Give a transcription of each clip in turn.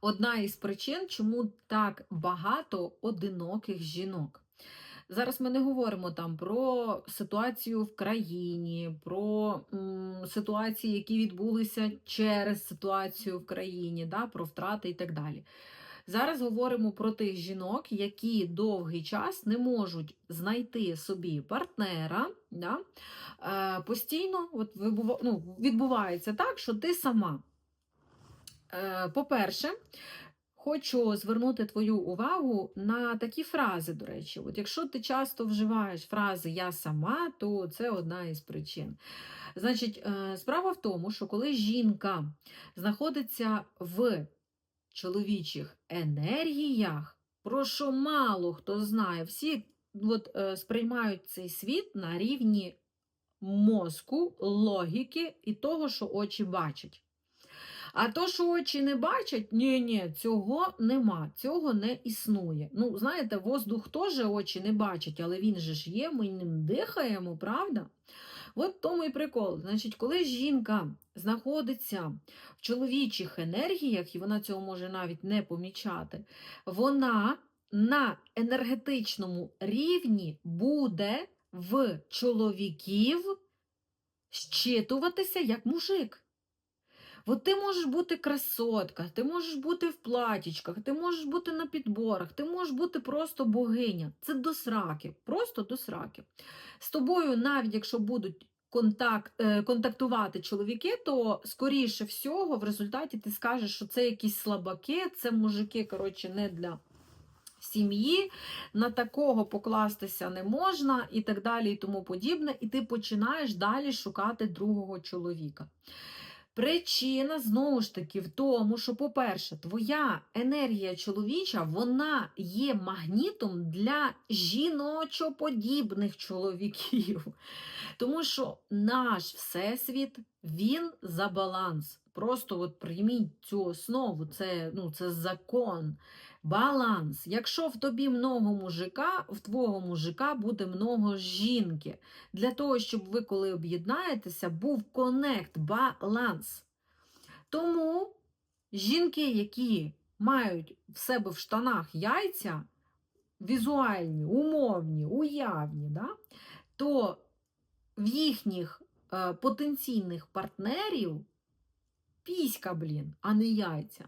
одна із причин, чому так багато одиноких жінок. Зараз ми не говоримо там про ситуацію в країні, про м, ситуації, які відбулися через ситуацію в країні, да, про втрати і так далі. Зараз говоримо про тих жінок, які довгий час не можуть знайти собі партнера. Да? Е, постійно от, ну, відбувається так, що ти сама. Е, по-перше, хочу звернути твою увагу на такі фрази, до речі. От якщо ти часто вживаєш фрази Я сама, то це одна із причин. Значить, е, справа в тому, що коли жінка знаходиться в чоловічих енергіях, про що мало хто знає, всі от, е, сприймають цей світ на рівні мозку, логіки і того, що очі бачать. А то, що очі не бачать, ні, ні, цього нема, цього не існує. Ну, знаєте, воздух теж очі не бачать, але він же ж є, ми ним дихаємо, правда? От тому і прикол. Значить, коли жінка знаходиться в чоловічих енергіях, і вона цього може навіть не помічати, вона на енергетичному рівні буде в чоловіків щитуватися як мужик. От ти можеш бути красотка, ти можеш бути в платічках, ти можеш бути на підборах, ти можеш бути просто богиня. Це до сраки, просто до сраки. З тобою, навіть якщо будуть контакт, е, контактувати чоловіки, то скоріше всього в результаті ти скажеш, що це якісь слабаки, це мужики, коротше, не для сім'ї, на такого покластися не можна, і так далі, і тому подібне. І ти починаєш далі шукати другого чоловіка. Причина знову ж таки в тому, що, по-перше, твоя енергія чоловіча вона є магнітом для жіночоподібних чоловіків. Тому що наш всесвіт він за баланс. Просто от прийміть цю основу, це, ну, це закон. Баланс. Якщо в тобі много мужика, в твого мужика буде много жінки. Для того, щоб ви, коли об'єднаєтеся, був конект, баланс. Тому жінки, які мають в себе в штанах яйця, візуальні, умовні, уявні, да, то в їхніх е, потенційних партнерів піська, блін, а не яйця.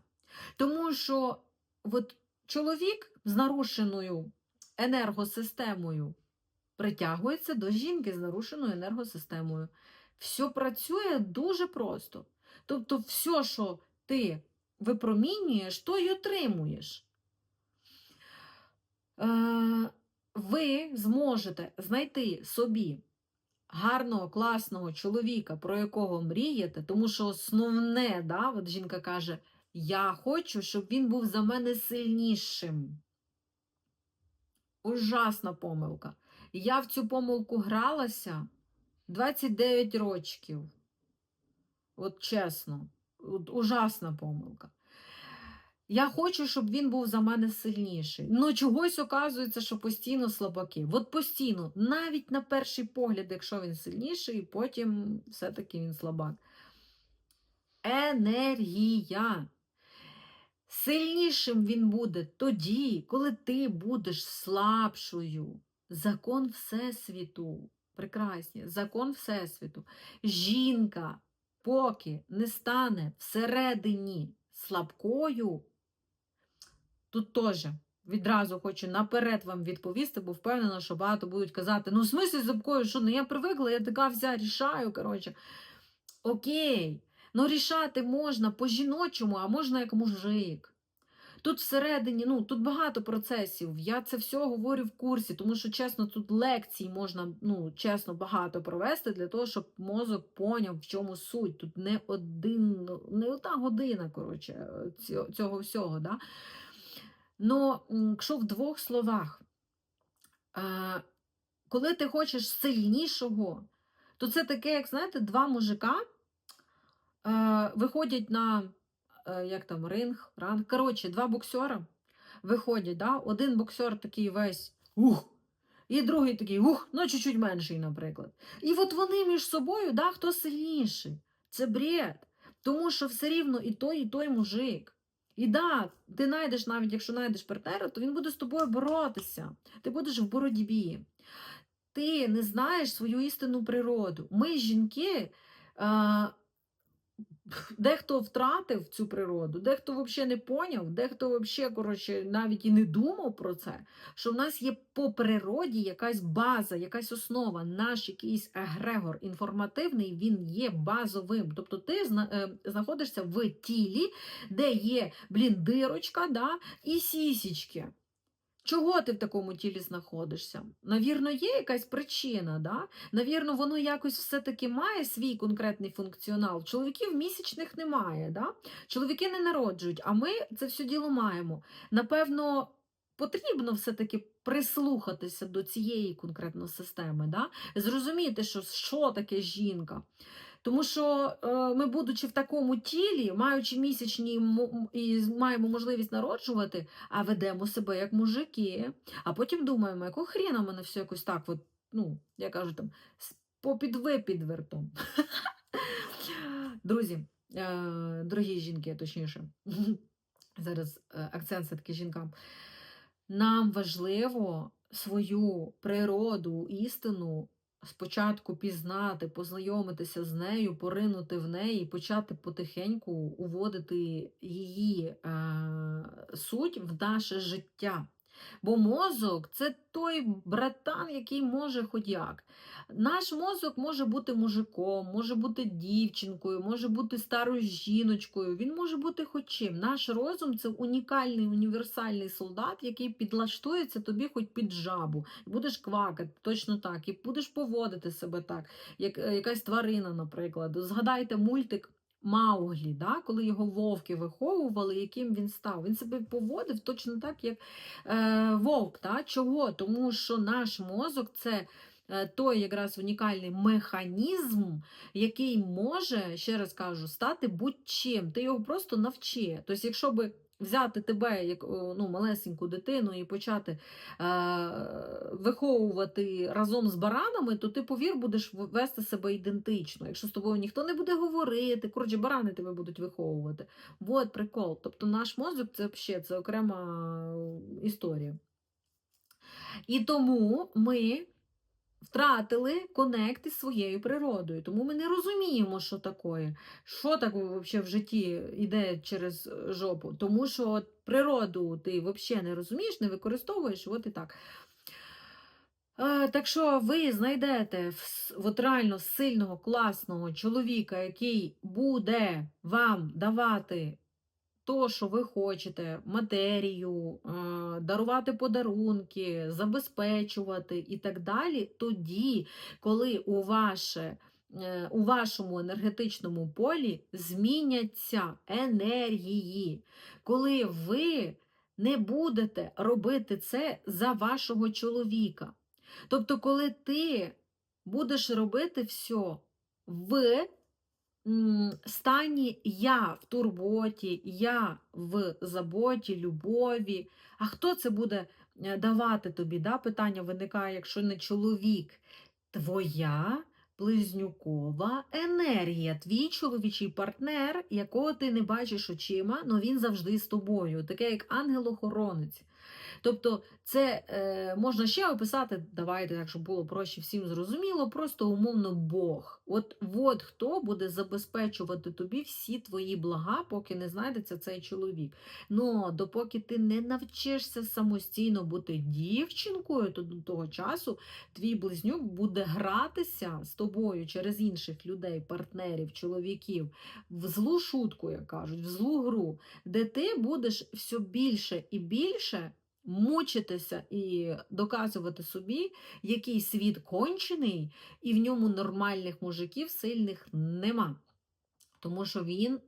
Тому що от чоловік з нарушеною енергосистемою притягується до жінки з нарушеною енергосистемою. Все працює дуже просто. Тобто, все, що ти випромінюєш, то й отримуєш. Е, ви зможете знайти собі гарного, класного чоловіка, про якого мрієте, тому що основне, да, от жінка каже, я хочу, щоб він був за мене сильнішим. Ужасна помилка. Я в цю помилку гралася 29 років. От чесно, от ужасна помилка. Я хочу, щоб він був за мене сильніший. Ну, чогось оказується, що постійно слабаки. От постійно, навіть на перший погляд, якщо він сильніший, потім все-таки він слабак. Енергія. Сильнішим він буде тоді, коли ти будеш слабшою. Закон Всесвіту. Прекрасні, закон Всесвіту. Жінка, поки не стане всередині слабкою, тут теж відразу хочу наперед вам відповісти, бо впевнена, що багато будуть казати: ну, в смислі слабкою, що ну я привикла, я така вся рішаю. коротше. Окей, ну рішати можна по-жіночому, а можна як мужик. Тут всередині, ну тут багато процесів. Я це все говорю в курсі, тому що, чесно, тут лекцій можна ну, чесно багато провести для того, щоб мозок поняв, в чому суть. Тут не один, не одна година, коротше, цього, всього. Да? Ну, якщо в двох словах, е, коли ти хочеш сильнішого, то це таке, як знаєте, два мужика виходять на е, як там, ринг, ранг. Коротше, два боксера виходять. Да? Один боксер такий весь ух, і другий такий ух, ну чуть-чуть менший, наприклад. І от вони між собою, да, хто сильніший. Це бред. Тому що все рівно і той, і той мужик. І да, ти знайдеш, навіть якщо знайдеш партнера, то він буде з тобою боротися. Ти будеш в боротьбі. Ти не знаєш свою істинну природу. Ми, жінки, Дехто втратив цю природу, дехто взагалі не поняв, дехто взагалі, коротше, навіть і не думав про це, що в нас є по природі якась база, якась основа, наш якийсь егрегор інформативний, він є базовим. Тобто ти е, знаходишся в тілі, де є, блін, дирочка да, і сісічки. Чого ти в такому тілі знаходишся? Навірно, є якась причина, да? Навірно, воно якось все-таки має свій конкретний функціонал. Чоловіків місячних немає, да? чоловіки не народжують, а ми це все діло маємо. Напевно, потрібно все-таки прислухатися до цієї конкретно системи, да? зрозуміти, що, що таке жінка. Тому що е, ми, будучи в такому тілі, маючи місячні і маємо можливість народжувати, а ведемо себе як мужики, а потім думаємо, якого хріна мене все якось так, от, ну, я кажу там, попід випідвертом. Друзі, е, дорогі жінки, точніше, зараз е, акцент все-таки жінкам. Нам важливо свою природу, істину спочатку пізнати, познайомитися з нею, поринути в неї, почати потихеньку уводити її е, суть в наше життя. Бо мозок це той братан, який може хоч як. Наш мозок може бути мужиком, може бути дівчинкою, може бути старою жіночкою, він може бути хоч чим. Наш розум це унікальний універсальний солдат, який підлаштується тобі хоч під жабу. Будеш квакати точно так, і будеш поводити себе так, як е, якась тварина, наприклад. Згадайте мультик. Мауглі, да? коли його вовки виховували, яким він став. Він себе поводив точно так, як е, вовк. Да? Чого? Тому що наш мозок це е, той якраз унікальний механізм, який може, ще раз кажу, стати будь-чим. Ти його просто навчи. Тобто, якщо би взяти тебе як ну, малесеньку дитину і почати е, виховувати разом з баранами, то ти, повір, будеш вести себе ідентично. Якщо з тобою ніхто не буде говорити, коротше, барани тебе будуть виховувати. От прикол. Тобто наш мозок це взагалі це окрема історія. І тому ми втратили конект із своєю природою. Тому ми не розуміємо, що таке, що таке взагалі в житті йде через е, жопу. Тому що природу ти взагалі не розумієш, не використовуєш, от і так. Е, Так що ви знайдете от реально сильного, класного чоловіка, який буде вам давати то, що ви хочете, матерію, е, дарувати подарунки, забезпечувати і так далі, тоді, коли у, ваше, е, у вашому енергетичному полі зміняться енергії, коли ви не будете робити це за вашого чоловіка. Тобто, коли ти будеш робити все в стані я в турботі, я в заботі, любові. А хто це буде е, давати тобі? Да? Питання виникає, якщо не чоловік. Твоя близнюкова енергія, твій чоловічий партнер, якого ти не бачиш очима, але він завжди з тобою, таке як ангел-охоронець. Тобто, це е, можна ще описати, давайте, так, щоб було проще всім зрозуміло, просто умовно Бог. От, от хто буде забезпечувати тобі всі твої блага, поки не знайдеться цей чоловік. Ну, допоки ти не навчишся самостійно бути дівчинкою, то до того часу твій близнюк буде гратися з тобою через інших людей, партнерів, чоловіків, в злу шутку, як кажуть, в злу гру, де ти будеш все більше і більше мучитися і доказувати собі, який світ кончений, і в ньому нормальних мужиків сильних нема. Тому що він, е,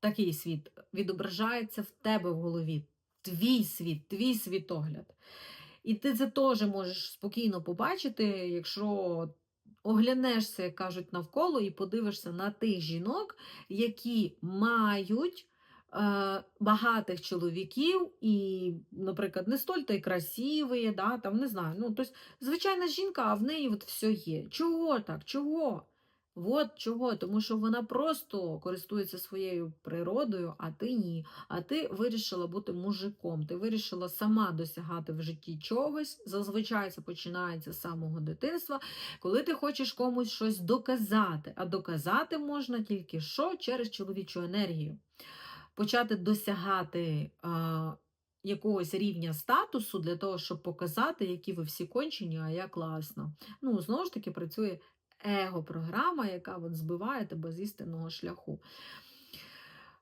такий світ, відображається в тебе в голові. Твій світ, твій світогляд. І ти це теж можеш спокійно побачити, якщо оглянешся, як кажуть, навколо, і подивишся на тих жінок, які мають багатих чоловіків, і, наприклад, не столь то й красиві, да, там, не знаю. Ну, тобто, звичайна жінка, а в неї от все є. Чого так? Чого? От чого? Тому що вона просто користується своєю природою, а ти ні. А ти вирішила бути мужиком. Ти вирішила сама досягати в житті чогось. Зазвичай це починається з самого дитинства, коли ти хочеш комусь щось доказати. А доказати можна тільки що через чоловічу енергію. Почати досягати а, якогось рівня статусу для того, щоб показати, які ви всі кончені, а я класна. Ну, знову ж таки, працює его-програма, яка от збиває тебе з істинного шляху.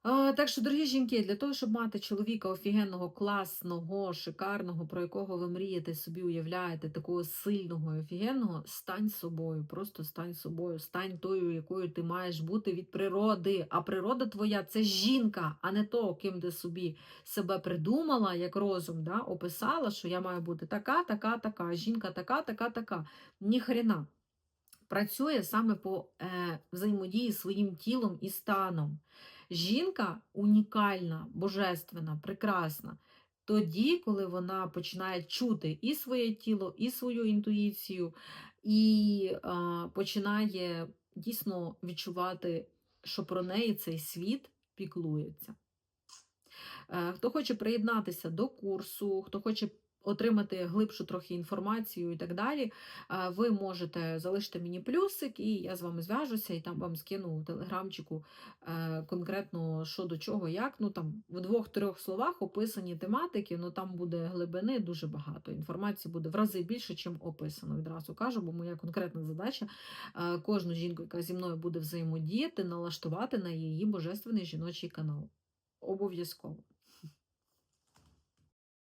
Так що, дорогі жінки, для того, щоб мати чоловіка офігенного, класного, шикарного, про якого ви мрієте, собі уявляєте, такого сильного і офігенного, стань собою, просто стань собою, стань тою, якою ти маєш бути від природи. А природа твоя це жінка, а не то, ким ти собі себе придумала, як розум, да, описала, що я маю бути така, така, така, жінка така, така, така. Ні хрена. Працює саме по е, взаємодії своїм тілом і станом. Жінка унікальна, божественна, прекрасна. Тоді, коли вона починає чути і своє тіло, і свою інтуїцію, і е, починає дійсно відчувати, що про неї цей світ піклується. Е, Хто хоче приєднатися до курсу, хто хоче отримати глибшу трохи інформацію і так далі, ви можете залишити мені плюсик, і я з вами зв'яжуся, і там вам скину у телеграмчику е, конкретно що до чого, як. Ну там в двох-трьох словах описані тематики, ну там буде глибини дуже багато. Інформації буде в рази більше, чим описано. Відразу кажу, бо моя конкретна задача е, кожну жінку, яка зі мною буде взаємодіяти, налаштувати на її божественний жіночий канал. Обов'язково.